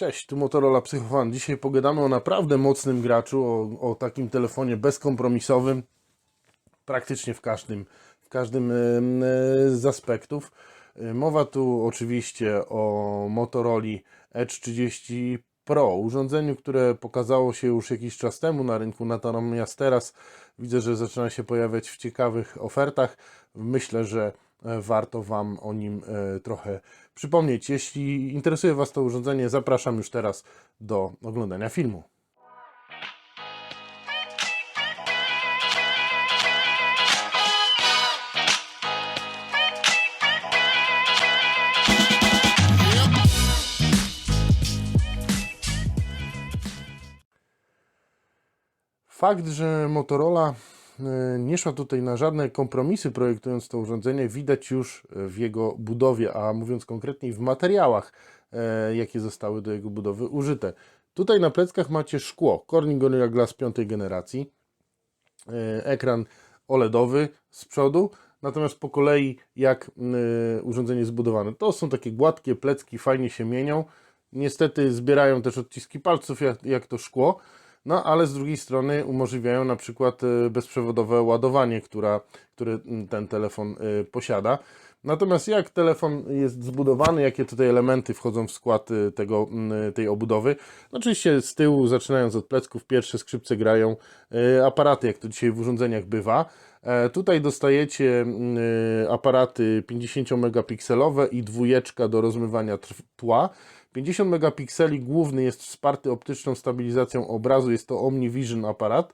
Cześć, tu Motorola Psychofan. Dzisiaj pogadamy o naprawdę mocnym graczu, o, o takim telefonie bezkompromisowym, praktycznie w każdym, w każdym e, z aspektów. E, Mowa tu oczywiście o Motorola Edge 30 Pro, urządzeniu, które pokazało się już jakiś czas temu na rynku, natomiast teraz widzę, że zaczyna się pojawiać w ciekawych ofertach. Myślę, że warto Wam o nim e, trochę przypomnieć. Jeśli interesuje Was to urządzenie, zapraszam już teraz do oglądania filmu. Fakt, że Motorola e, nie szła tutaj na żadne kompromisy projektując to urządzenie, widać już w jego budowie, a mówiąc konkretniej w materiałach, e, jakie zostały do jego budowy użyte. Tutaj na pleckach macie szkło Corning Gorilla Glass piątej generacji, e, ekran OLEDowy z przodu, natomiast po kolei jak e, urządzenie jest zbudowane. To są takie gładkie plecki, fajnie się mienią. Niestety zbierają też odciski palców jak, jak to szkło. No, ale z drugiej strony umożliwiają na przykład e, bezprzewodowe ładowanie, która, które mm, ten telefon e, posiada. Natomiast jak telefon jest zbudowany, jakie tutaj elementy wchodzą w skład e, tego, mm, tej obudowy? No, oczywiście z tyłu, zaczynając od plecków, pierwsze skrzypce grają aparaty, jak to dzisiaj w urządzeniach bywa. E, Tutaj dostajecie aparaty 50-megapikselowe i dwójeczka do rozmywania tła. 50 megapikseli główny jest wsparty optyczną stabilizacją obrazu, jest to OmniVision aparat,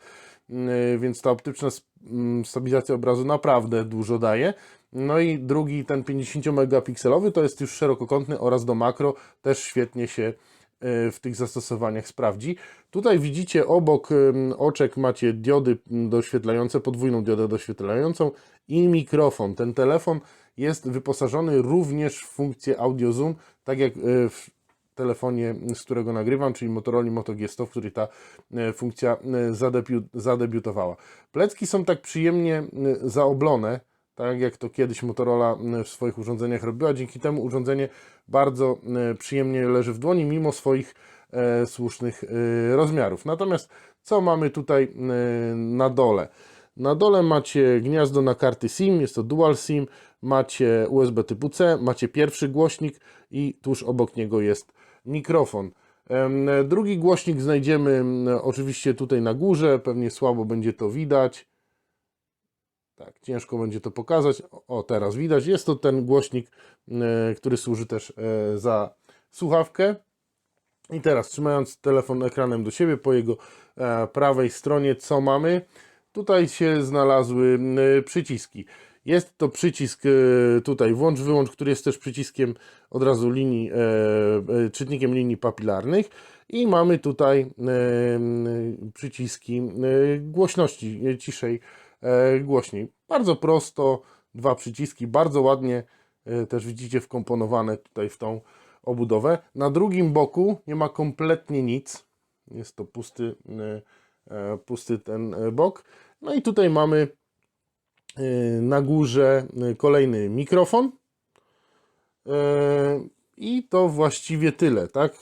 yy, więc ta optyczna mm, stabilizacja obrazu naprawdę dużo daje. No i drugi, ten 50 megapikselowy, to jest już szerokokątny oraz do makro, też świetnie się yy, w tych zastosowaniach sprawdzi. Tutaj widzicie obok oczek macie diody mm, doświetlające, podwójną diodę doświetlającą i mikrofon. Ten telefon jest wyposażony również w funkcję audio zoom, tak jak yy, w telefonie, z którego nagrywam, czyli Motorola Moto G100, w której ta e, funkcja e, zadebiu- zadebiutowała. Plecki są tak przyjemnie e, zaoblone, tak jak to kiedyś Motorola w swoich urządzeniach robiła. Dzięki temu urządzenie bardzo przyjemnie leży w dłoni, mimo swoich słusznych rozmiarów. Natomiast co mamy tutaj na dole? Na dole macie gniazdo na karty SIM, jest to dual SIM, macie USB typu C, macie pierwszy głośnik i tuż obok niego jest mikrofon. Drugi głośnik znajdziemy em, oczywiście tutaj na górze, pewnie słabo będzie to widać. Tak, ciężko będzie to pokazać. O, teraz widać. Jest to ten głośnik, który służy też e, za słuchawkę. I teraz, trzymając telefon ekranem do siebie, po jego e, prawej stronie, co mamy? Tutaj się znalazły przyciski. Jest to przycisk e, tutaj włącz, wyłącz, który jest też przyciskiem od razu linii, e, e, czytnikiem linii papilarnych. I mamy tutaj przyciski głośności, ciszej, głośniej. Bardzo prosto, dwa przyciski, bardzo ładnie też widzicie wkomponowane tutaj w tą obudowę. Na drugim boku nie ma kompletnie nic. Jest to pusty, pusty ten bok. No i tutaj mamy na górze e, kolejny mikrofon. E, I to właściwie tyle, tak?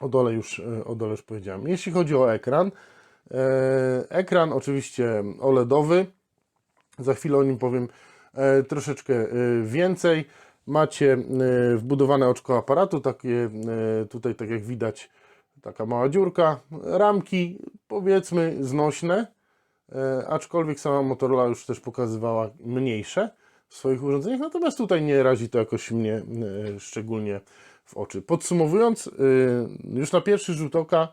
O dole już, o dole już powiedziałem. Jeśli chodzi o ekran, ekran oczywiście OLEDowy. Za chwilę o nim powiem e, troszeczkę e, więcej. Macie e, wbudowane oczko aparatu, takie tutaj, tak jak widać, taka mała dziurka. Ramki powiedzmy znośne, aczkolwiek sama Motorola już też pokazywała mniejsze w swoich urządzeniach, natomiast tutaj nie razi to jakoś mnie e, szczególnie w oczy. Podsumowując, e, już na pierwszy rzut oka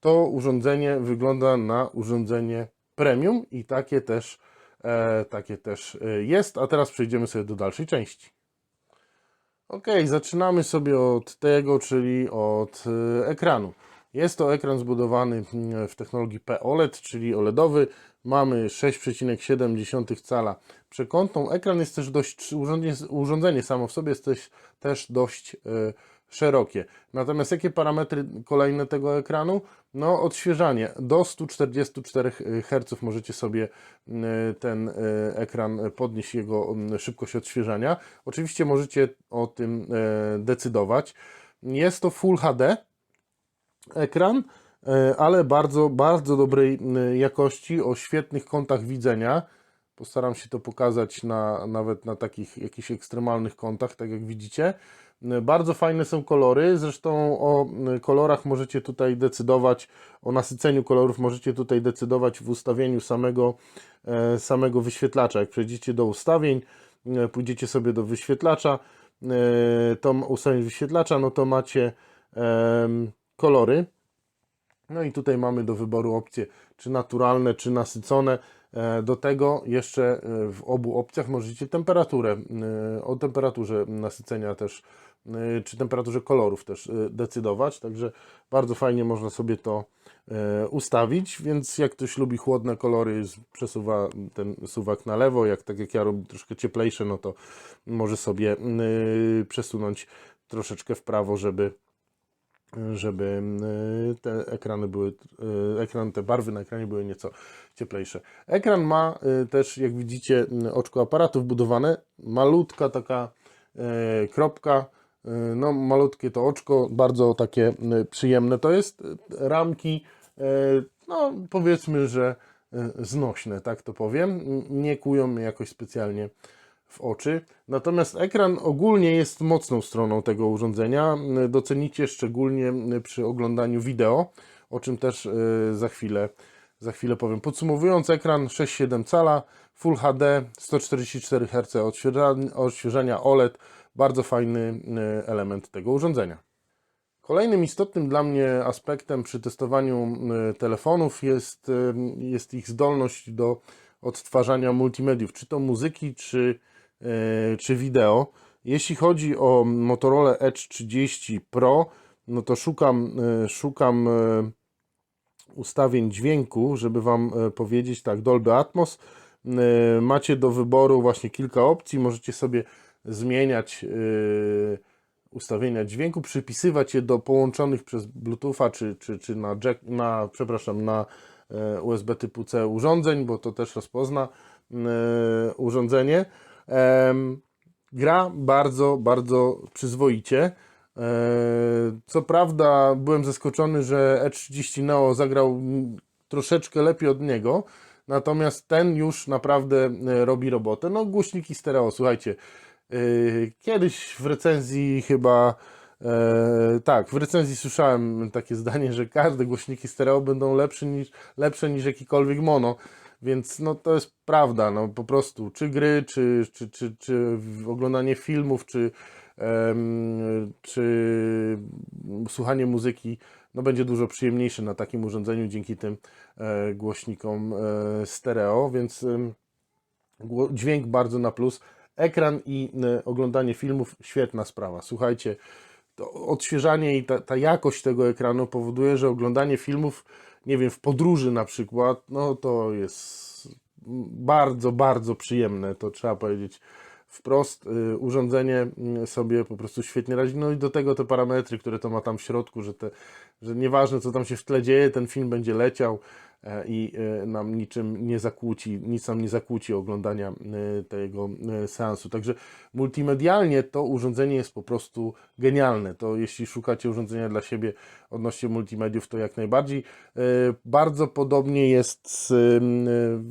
to urządzenie wygląda na urządzenie premium i takie też, e, takie też e, jest. A teraz przejdziemy sobie do dalszej części. Ok, zaczynamy sobie od tego, czyli od e, ekranu. Jest to ekran zbudowany mm, w technologii POLED, czyli OLEDowy. Mamy 6,7 cala przekątną. Ekran jest też dość, urządzenie, urządzenie samo w sobie jest też, też dość e, szerokie. Natomiast jakie parametry kolejne tego ekranu? No, odświeżanie. Do 144 Hz możecie sobie mm, ten e, ekran podnieść, jego mm, szybkość odświeżania. Oczywiście możecie o tym e, decydować. Jest to Full HD ekran, e, ale bardzo, bardzo dobrej jakości, o świetnych kątach widzenia. Postaram się to pokazać na, nawet na takich jakichś ekstremalnych kątach, tak jak widzicie. Bardzo fajne są kolory, zresztą o kolorach możecie tutaj decydować, o nasyceniu kolorów możecie tutaj decydować w ustawieniu samego, e, samego wyświetlacza. Jak przejdziecie do ustawień, pójdziecie sobie do wyświetlacza, e, to ustawień wyświetlacza, no to macie kolory. No i tutaj mamy do wyboru opcje czy naturalne, czy nasycone. E, Do tego jeszcze e, w obu opcjach możecie temperaturę, e, o temperaturze nasycenia też, czy temperaturze kolorów też decydować. Także bardzo fajnie można sobie to ustawić, więc jak ktoś lubi chłodne kolory, przesuwa ten suwak na lewo, jak tak jak ja robię troszkę cieplejsze, no to może sobie przesunąć troszeczkę w prawo, żeby żeby y, te ekrany były, y, ekran, te barwy na ekranie były nieco cieplejsze. Ekran ma y, też, jak widzicie, oczko aparatu wbudowane, malutka taka kropka, no malutkie to oczko, bardzo takie przyjemne. To jest, ramki, no powiedzmy, że znośne, tak to powiem, nie kują mnie jakoś specjalnie w oczy. Natomiast ekran ogólnie jest mocną stroną tego urządzenia. Docenicie szczególnie przy oglądaniu wideo, o czym też y, za chwilę, za chwilę powiem. Podsumowując, ekran 6,7 cala, Full HD, 144 Hz odświeżania, OLED. Bardzo fajny y, element tego urządzenia. Kolejnym istotnym dla mnie aspektem przy testowaniu y, telefonów jest, jest ich zdolność do odtwarzania multimediów, czy to muzyki, czy, czy wideo. Jeśli chodzi o Motorola Edge 30 Pro, no to szukam, y, szukam y, ustawień dźwięku, żeby Wam e, powiedzieć tak, Dolby Atmos. E, Macie do wyboru właśnie kilka opcji, możecie sobie zmieniać e, ustawienia dźwięku, przypisywać je do połączonych przez Bluetootha czy, czy, czy na, jack, na, przepraszam, na e, USB typu C urządzeń, bo to też rozpozna e, urządzenie. Gra bardzo, bardzo przyzwoicie. E, Co prawda byłem zaskoczony, że E30 Neo zagrał troszeczkę lepiej od niego, natomiast ten już naprawdę e, robi robotę. No głośniki stereo, słuchajcie, e, kiedyś w recenzji chyba tak, w recenzji słyszałem takie zdanie, że każde głośniki stereo będą lepsze niż, lepsze niż jakikolwiek mono. Więc no to jest prawda, no po prostu, czy gry, czy, czy, czy, czy oglądanie filmów, czy, czy słuchanie muzyki, no będzie dużo przyjemniejsze na takim urządzeniu dzięki tym e, głośnikom e, stereo, więc gło- dźwięk bardzo na plus. Ekran i e, oglądanie filmów, świetna sprawa. Słuchajcie, to odświeżanie i ta, ta jakość tego ekranu powoduje, że oglądanie filmów, nie wiem, w podróży na przykład, no to jest bardzo, bardzo przyjemne, to trzeba powiedzieć wprost. Y, Urządzenie mm, sobie po prostu świetnie radzi. No i do tego te parametry, które to ma tam w środku, że, te, że nieważne co tam się w tle dzieje, ten film będzie leciał i e, nam niczym nie zakłóci, nic nam nie zakłóci oglądania e, tego e, seansu. Także multimedialnie to urządzenie jest po prostu genialne. To jeśli szukacie urządzenia dla siebie odnośnie multimediów, to jak najbardziej. E, Bardzo podobnie jest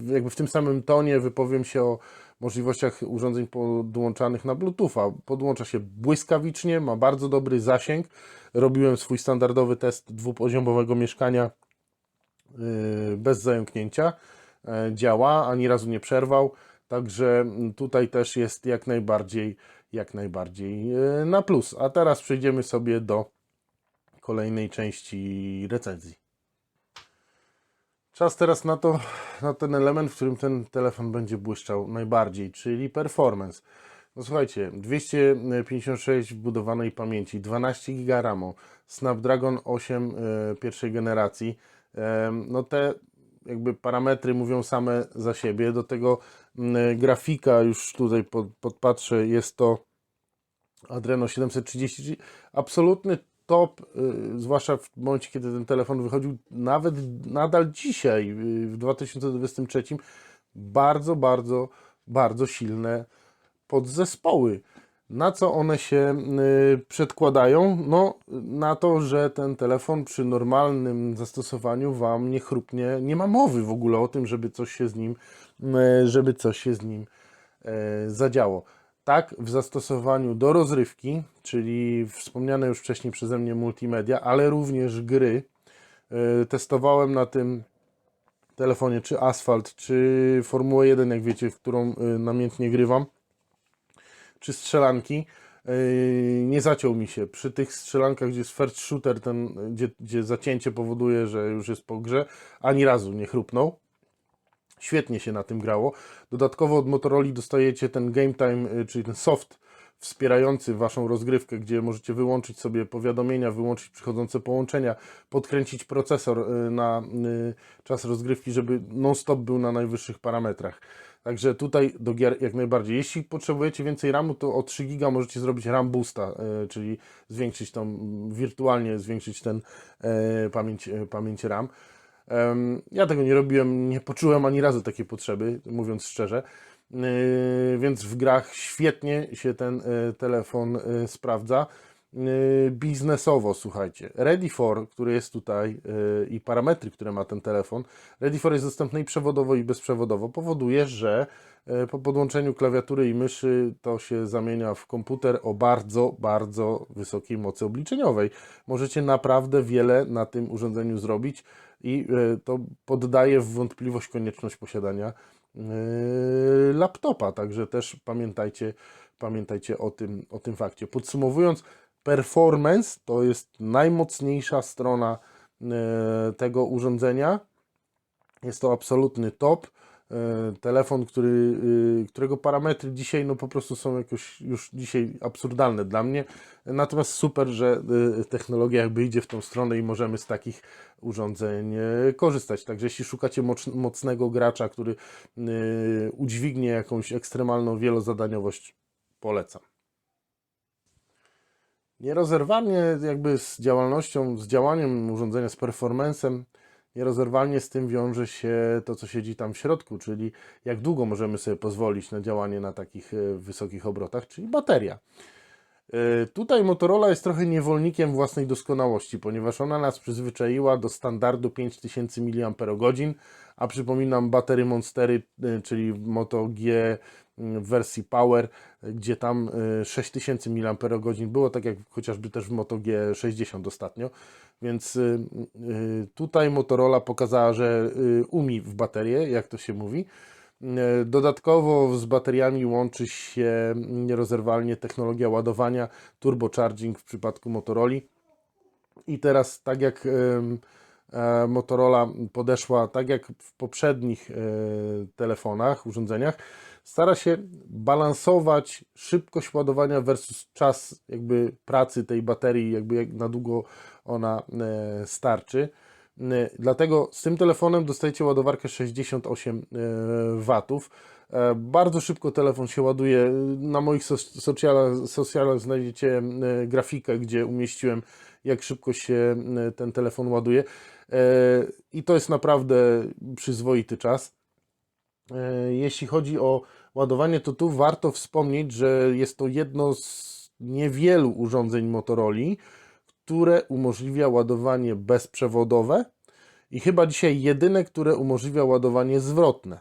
e, jakby w tym samym tonie wypowiem się o możliwościach urządzeń podłączanych na Bluetootha. Podłącza się błyskawicznie, ma bardzo dobry zasięg. Robiłem swój standardowy test dwupoziomowego mieszkania bez zająknięcia. E, Działa, ani razu nie przerwał. Także tutaj też jest jak najbardziej, jak najbardziej yy, na plus. A teraz przejdziemy sobie do kolejnej części recenzji. Czas teraz na to, na ten element, w którym ten telefon będzie błyszczał najbardziej, czyli performance. No słuchajcie, 256 wbudowanej pamięci, 12 GB RAMu, Snapdragon 8 e, pierwszej generacji. No te jakby parametry mówią same za siebie. Do tego mm, grafika, już tutaj pod, podpatrzę, jest to Adreno 730, czyli absolutny top, y, zwłaszcza w momencie, kiedy ten telefon wychodził, nawet nadal dzisiaj, y, w 2023, bardzo, bardzo, bardzo silne podzespoły. Na co one się y, przedkładają? No, na to, że ten telefon przy normalnym zastosowaniu Wam nie chrupnie, nie ma mowy w ogóle o tym, żeby coś się z nim, y, żeby coś się z nim y, zadziało. Tak, w zastosowaniu do rozrywki, czyli wspomniane już wcześniej przeze mnie multimedia, ale również gry. Y, Testowałem na tym telefonie czy Asphalt, czy Formułę 1, jak wiecie, w którą namiętnie grywam, czy strzelanki. y, Nie zaciął mi się. Przy tych strzelankach, gdzie jest first shooter, ten, gdzie, gdzie zacięcie powoduje, że już jest po grze, ani razu nie chrupnął. Świetnie się na tym grało. Dodatkowo od Motorola dostajecie ten Game Time, y, czyli ten soft wspierający Waszą rozgrywkę, gdzie możecie wyłączyć sobie powiadomienia, wyłączyć przychodzące połączenia, podkręcić procesor y, na czas rozgrywki, żeby non-stop był na najwyższych parametrach. Także tutaj do gier jak najbardziej. Jeśli potrzebujecie więcej RAMu, to o 3 GB możecie zrobić RAM boosta, y, czyli zwiększyć tą, mm, wirtualnie zwiększyć ten e, pamięć, e, pamięć RAM. Ja tego nie robiłem, nie poczułem ani razu takiej potrzeby, mówiąc szczerze. Więc w grach świetnie się ten e, telefon e, sprawdza. Yy, Biznesowo, słuchajcie, Ready for, który jest tutaj e, i parametry, które ma ten telefon, Ready for jest dostępny i przewodowo i bezprzewodowo, powoduje, że e, po podłączeniu klawiatury i myszy to się zamienia w komputer o bardzo, bardzo wysokiej mocy obliczeniowej. Możecie naprawdę wiele na tym urządzeniu zrobić i to poddaje w wątpliwość konieczność posiadania laptopa, także też pamiętajcie, pamiętajcie o tym, o tym fakcie. Podsumowując, performance to jest najmocniejsza strona e, tego urządzenia. Jest to absolutny top. E, Telefon, który, y, którego parametry dzisiaj no po prostu są jakoś już dzisiaj absurdalne dla mnie. Natomiast super, że technologia jakby idzie w tą stronę i możemy z takich urządzeń e, korzystać. Także jeśli szukacie moc- mocnego gracza, który udźwignie jakąś ekstremalną wielozadaniowość, polecam. Nierozerwalnie jakby z działalnością, z działaniem urządzenia, z performancem, nierozerwalnie z tym wiąże się to, co siedzi tam w środku, czyli jak długo możemy sobie pozwolić na działanie na takich e, wysokich obrotach, czyli bateria. E, Tutaj Motorola jest trochę niewolnikiem własnej doskonałości, ponieważ ona nas przyzwyczaiła do standardu 5000 mAh, a przypominam batery Monstery, e, czyli Moto G w wersji Power, gdzie tam e, 6000 mAh było, tak jak chociażby też w Moto G60 ostatnio. Więc y, y, tutaj Motorola pokazała, że y, umi w baterię, jak to się mówi. E, Dodatkowo z bateriami łączy się nierozerwalnie technologia ładowania, turbocharging w przypadku Motorola. I teraz, tak jak e, Motorola podeszła, tak jak w poprzednich e, telefonach, urządzeniach, stara się balansować szybkość ładowania versus czas jakby pracy tej baterii, jakby jak na długo ona e, starczy. E, Dlatego z tym telefonem dostajecie ładowarkę 68 watów. E, Bardzo szybko telefon się ładuje. Na moich so- socialach, socialach znajdziecie grafikę, gdzie umieściłem, jak szybko się ten telefon ładuje. I to jest naprawdę przyzwoity czas. Jeśli chodzi o ładowanie, to tu warto wspomnieć, że jest to jedno z niewielu urządzeń Motorola, które umożliwia ładowanie bezprzewodowe i chyba dzisiaj jedyne, które umożliwia ładowanie zwrotne.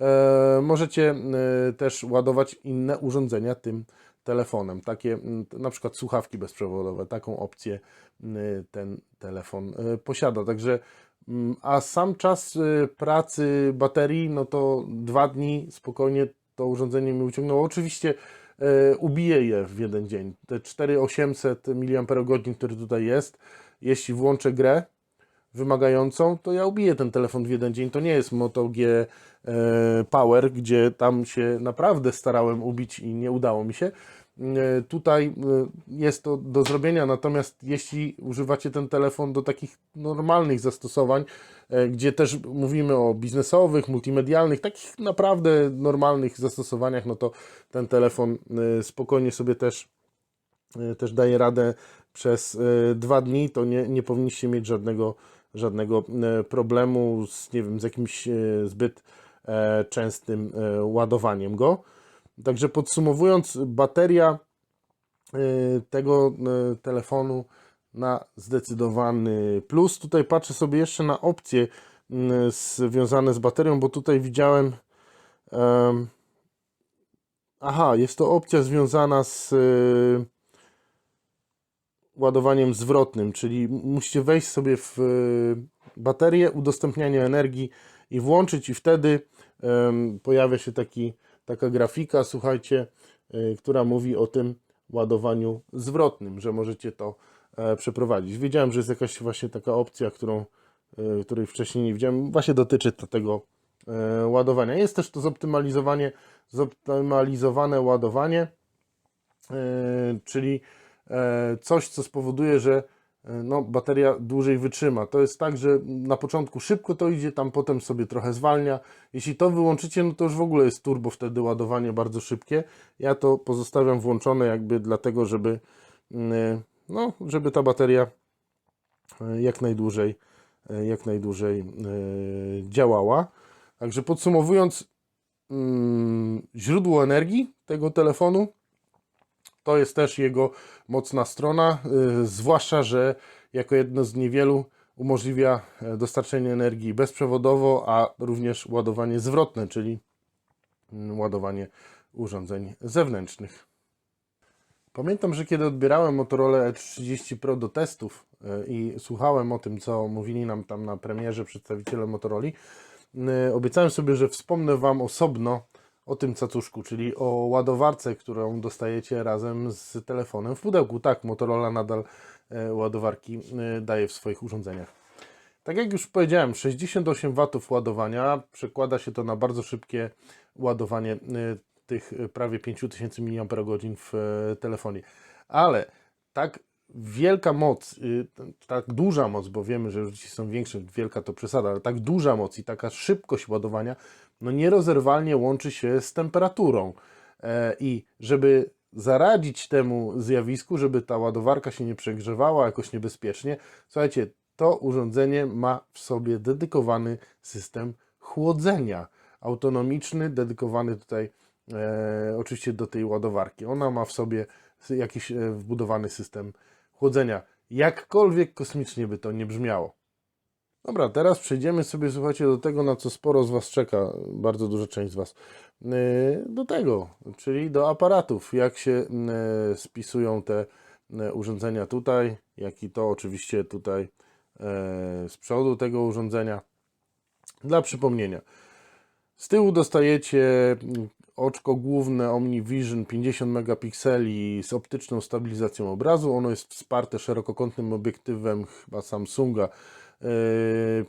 E, możecie e, też ładować inne urządzenia tym telefonem, takie na przykład słuchawki bezprzewodowe. Taką opcję ten telefon e, posiada. Także a sam czas e, pracy baterii, no to dwa dni spokojnie to urządzenie mi uciągnęło. Oczywiście e, ubiję je w jeden dzień. Te 4800 mAh, które tutaj jest, jeśli włączę grę wymagającą, to ja ubiję ten telefon w jeden dzień. To nie jest Moto G e, Power, gdzie tam się naprawdę starałem ubić i nie udało mi się. E, Tutaj e, jest to do zrobienia, natomiast jeśli używacie ten telefon do takich normalnych zastosowań, e, gdzie też mówimy o biznesowych, multimedialnych, takich naprawdę normalnych zastosowaniach, no to ten telefon spokojnie sobie też też daje radę przez dwa dni, to nie, nie powinniście mieć żadnego, żadnego problemu z, nie wiem, z jakimś zbyt częstym ładowaniem go. Także podsumowując, bateria y, tego y, telefonu na zdecydowany plus. Tutaj patrzę sobie jeszcze na opcje y, związane z baterią, bo tutaj widziałem. em, aha, jest to opcja związana z ładowaniem zwrotnym, czyli musicie wejść sobie w baterię, udostępnianie energii i włączyć i wtedy pojawia się taki, taka grafika, słuchajcie, y, która mówi o tym ładowaniu zwrotnym, że możecie to e, przeprowadzić. Wiedziałem, że jest jakaś właśnie taka opcja, którą, y, której wcześniej nie widziałem. Właśnie dotyczy to tego e, ładowania. Jest też to zoptymalizowanie, zoptymalizowane ładowanie, e, czyli e, coś, co spowoduje, że e, no, bateria dłużej wytrzyma. To jest tak, że na początku szybko to idzie, tam potem sobie trochę zwalnia. Jeśli to wyłączycie, no to już w ogóle jest turbo wtedy ładowanie bardzo szybkie. Ja to pozostawiam włączone jakby dlatego, żeby mm, no, żeby ta bateria e, jak najdłużej e, jak najdłużej e, działała. Także podsumowując, mm, źródło energii tego telefonu to jest też jego mocna strona, y, zwłaszcza, że jako jedno z niewielu umożliwia e, dostarczenie energii bezprzewodowo, a również ładowanie zwrotne, czyli mm, ładowanie urządzeń zewnętrznych. Pamiętam, że kiedy odbierałem Motorola E30 Pro do testów e, i słuchałem o tym, co mówili nam tam na premierze przedstawiciele Motorola, obiecałem sobie, że wspomnę Wam osobno o tym cacuszku, czyli o ładowarce, którą dostajecie razem z telefonem w pudełku. Tak, Motorola nadal e, ładowarki e, daje w swoich urządzeniach. Tak jak już powiedziałem, 68 W ładowania przekłada się to na bardzo szybkie ładowanie e, tych prawie 5000 mAh w telefonie. Ale tak wielka moc, tak duża moc, bo wiemy, że już dzisiaj są większe, wielka to przesada, ale tak duża moc i taka szybkość ładowania, no nierozerwalnie łączy się z temperaturą. E, I żeby zaradzić temu zjawisku, żeby ta ładowarka się nie przegrzewała jakoś niebezpiecznie, słuchajcie, to urządzenie ma w sobie dedykowany system chłodzenia. Autonomiczny, dedykowany tutaj e, oczywiście do tej ładowarki. Ona ma w sobie jakiś e, wbudowany system chłodzenia. Jakkolwiek kosmicznie by to nie brzmiało. Dobra, teraz przejdziemy sobie, słuchajcie, do tego, na co sporo z Was czeka, bardzo duża część z Was, yy, do tego, czyli do aparatów, jak się yy, spisują te yy, urządzenia tutaj, jak i to oczywiście tutaj z przodu tego urządzenia. Dla przypomnienia, z tyłu dostajecie oczko główne OmniVision 50 megapikseli z optyczną stabilizacją obrazu. Ono jest wsparte szerokokątnym obiektywem chyba Samsunga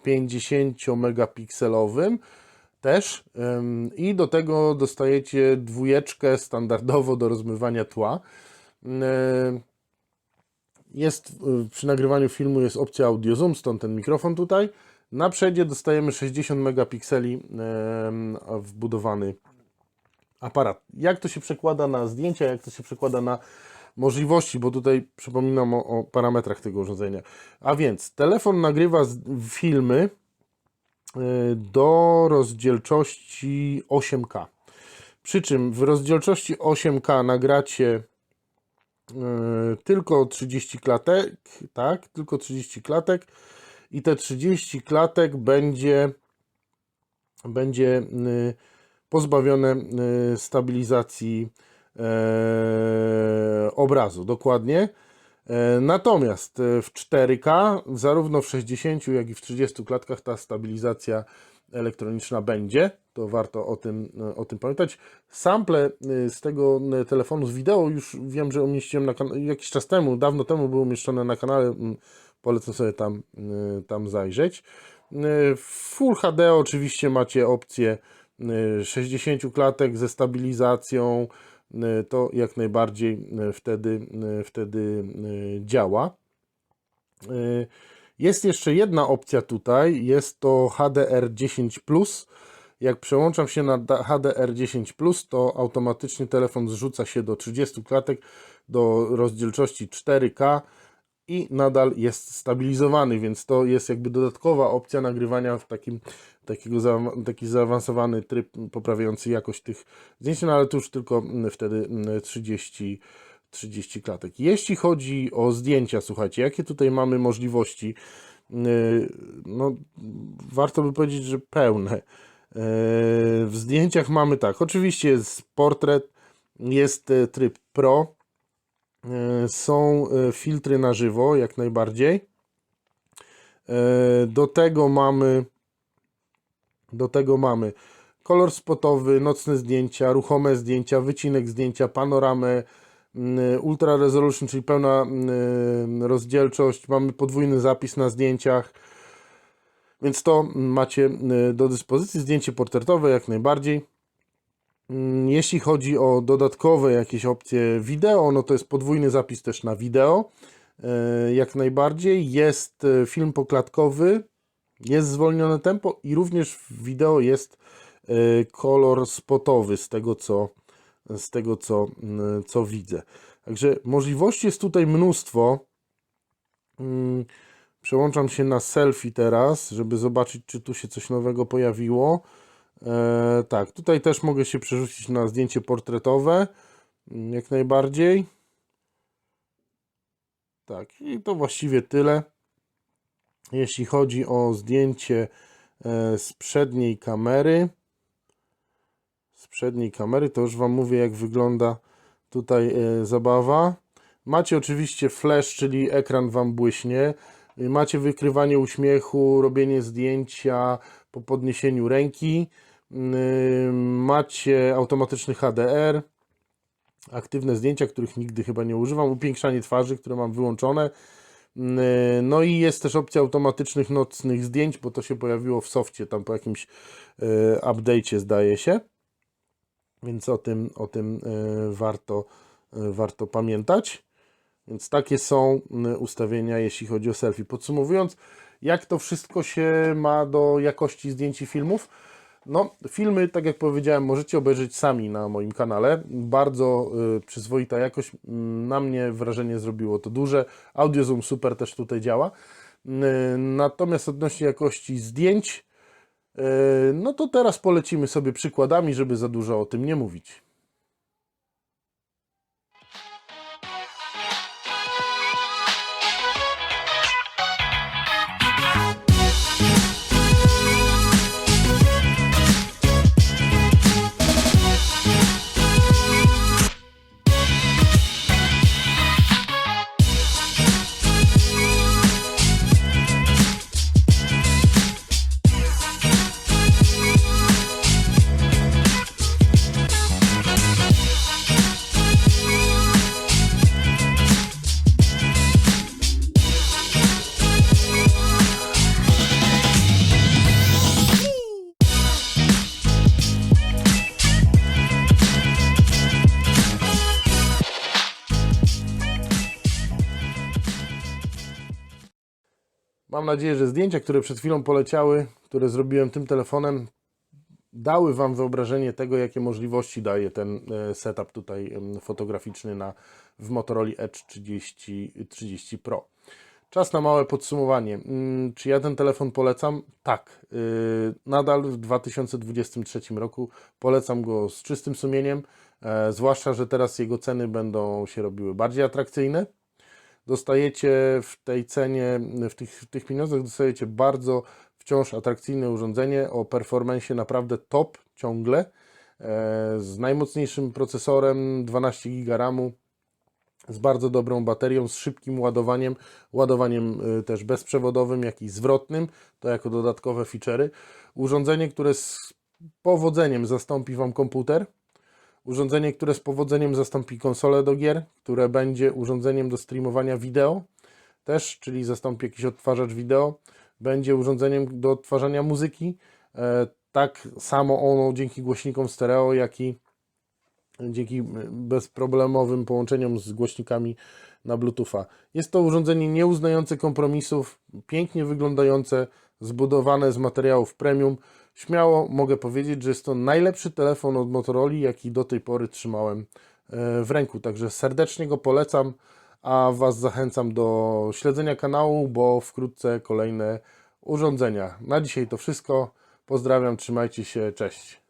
50 megapikselowym też i do tego dostajecie dwójeczkę standardowo do rozmywania tła. Jest przy nagrywaniu filmu jest opcja audio zoom, stąd ten mikrofon tutaj. Na przedzie dostajemy 60 megapikseli wbudowany aparat. Jak to się przekłada na zdjęcia, jak to się przekłada na możliwości, bo tutaj przypominam o, o parametrach tego urządzenia. A więc telefon nagrywa filmy y, do rozdzielczości 8K. Przy czym w rozdzielczości 8K nagracie y, tylko 30 klatek, tak, tylko 30 klatek i te 30 klatek będzie będzie y, pozbawione stabilizacji obrazu, dokładnie. E, Natomiast e, w 4K, zarówno w 60 jak i w 30 klatkach ta stabilizacja elektroniczna będzie. To warto o tym, o tym pamiętać. Sample e, z tego e, telefonu z wideo już wiem, że umieściłem na jakiś czas temu, dawno temu były umieszczone na kanale. mm, Polecam sobie tam, e, tam zajrzeć. E, W Full HD oczywiście macie opcję e, 60 klatek ze stabilizacją. E, To jak najbardziej e, wtedy, e, wtedy działa. Jest jeszcze jedna opcja tutaj, jest to HDR10+. Jak przełączam się na da- HDR10+, to automatycznie telefon zrzuca się do 30 klatek, do rozdzielczości 4K i nadal jest stabilizowany, więc to jest jakby dodatkowa opcja nagrywania w takim takiego zaawa- taki zaawansowany tryb poprawiający jakość tych zdjęć, no ale to już tylko mm, wtedy mm, 30, 30 klatek. Jeśli chodzi o zdjęcia, słuchajcie, jakie tutaj mamy możliwości? Yy, No, warto by powiedzieć, że pełne. Yy, W zdjęciach mamy tak, oczywiście jest portret, jest e, tryb Pro, są e, filtry na żywo, jak najbardziej. Yy, Do tego mamy do tego mamy kolor spotowy, nocne zdjęcia, ruchome zdjęcia, wycinek zdjęcia, panoramę, ultra resolution, czyli pełna rozdzielczość. Mamy podwójny zapis na zdjęciach. Więc to macie do dyspozycji zdjęcie portretowe jak najbardziej. Mm, Jeśli chodzi o dodatkowe jakieś opcje wideo, no to jest podwójny zapis też na wideo. y, Jak najbardziej. Jest y, film poklatkowy, jest zwolnione tempo i również w wideo jest y, kolor spotowy z tego co, z tego co, y, co widzę. Także możliwości jest tutaj mnóstwo. Mm, Przełączam się na selfie teraz, żeby zobaczyć, czy tu się coś nowego pojawiło. E, tak, tutaj też mogę się przerzucić na zdjęcie portretowe, mm, jak najbardziej. Tak, i to właściwie tyle. Jeśli chodzi o zdjęcie e, z przedniej kamery, z przedniej kamery, to już Wam mówię, jak wygląda tutaj e, zabawa. Macie oczywiście flash, czyli ekran Wam błyśnie. Macie wykrywanie uśmiechu, robienie zdjęcia po podniesieniu ręki. Macie automatyczny HDR, aktywne zdjęcia, których nigdy chyba nie używam, upiększanie twarzy, które mam wyłączone. No i jest też opcja automatycznych nocnych zdjęć, bo to się pojawiło w softie, tam po jakimś yy, update'cie zdaje się. Więc o tym, o tym yy, warto, yy, warto pamiętać. Więc takie są ustawienia, jeśli chodzi o selfie. Podsumowując, jak to wszystko się ma do jakości zdjęć i filmów? No, filmy, tak jak powiedziałem, możecie obejrzeć sami na moim kanale. Bardzo y, przyzwoita jakość. Mm, Na mnie wrażenie zrobiło to duże. Audio Zoom super też tutaj działa. Y, Natomiast odnośnie jakości zdjęć, y, no to teraz polecimy sobie przykładami, żeby za dużo o tym nie mówić. Mam nadzieję, że zdjęcia, które przed chwilą poleciały, które zrobiłem tym telefonem, dały Wam wyobrażenie tego, jakie możliwości daje ten e, setup tutaj fotograficzny na, w Motorola Edge 30, 30 Pro. Czas na małe podsumowanie. Mm, Czy ja ten telefon polecam? Tak. Yy, Nadal w 2023 roku polecam go z czystym sumieniem, e, zwłaszcza, że teraz jego ceny będą się robiły bardziej atrakcyjne dostajecie w tej cenie, w tych, w tych pieniądzach dostajecie bardzo wciąż atrakcyjne urządzenie o performanceie naprawdę top ciągle, e, z najmocniejszym procesorem 12 GB RAMu, z bardzo dobrą baterią, z szybkim ładowaniem, ładowaniem y, też bezprzewodowym, jak i zwrotnym, to jako dodatkowe feature'y. Urządzenie, które z powodzeniem zastąpi Wam komputer, urządzenie, które z powodzeniem zastąpi konsolę do gier, które będzie urządzeniem do streamowania wideo też, czyli zastąpi jakiś odtwarzacz wideo, będzie urządzeniem do odtwarzania muzyki, e, tak samo ono dzięki głośnikom stereo, jak i dzięki bezproblemowym połączeniom z głośnikami na Bluetootha. Jest to urządzenie nieuznające kompromisów, pięknie wyglądające, zbudowane z materiałów premium. Śmiało mogę powiedzieć, że jest to najlepszy telefon od Motorola, jaki do tej pory trzymałem e, w ręku. Także serdecznie go polecam, a Was zachęcam do śledzenia kanału, bo wkrótce kolejne urządzenia. Na dzisiaj to wszystko. Pozdrawiam, trzymajcie się, cześć.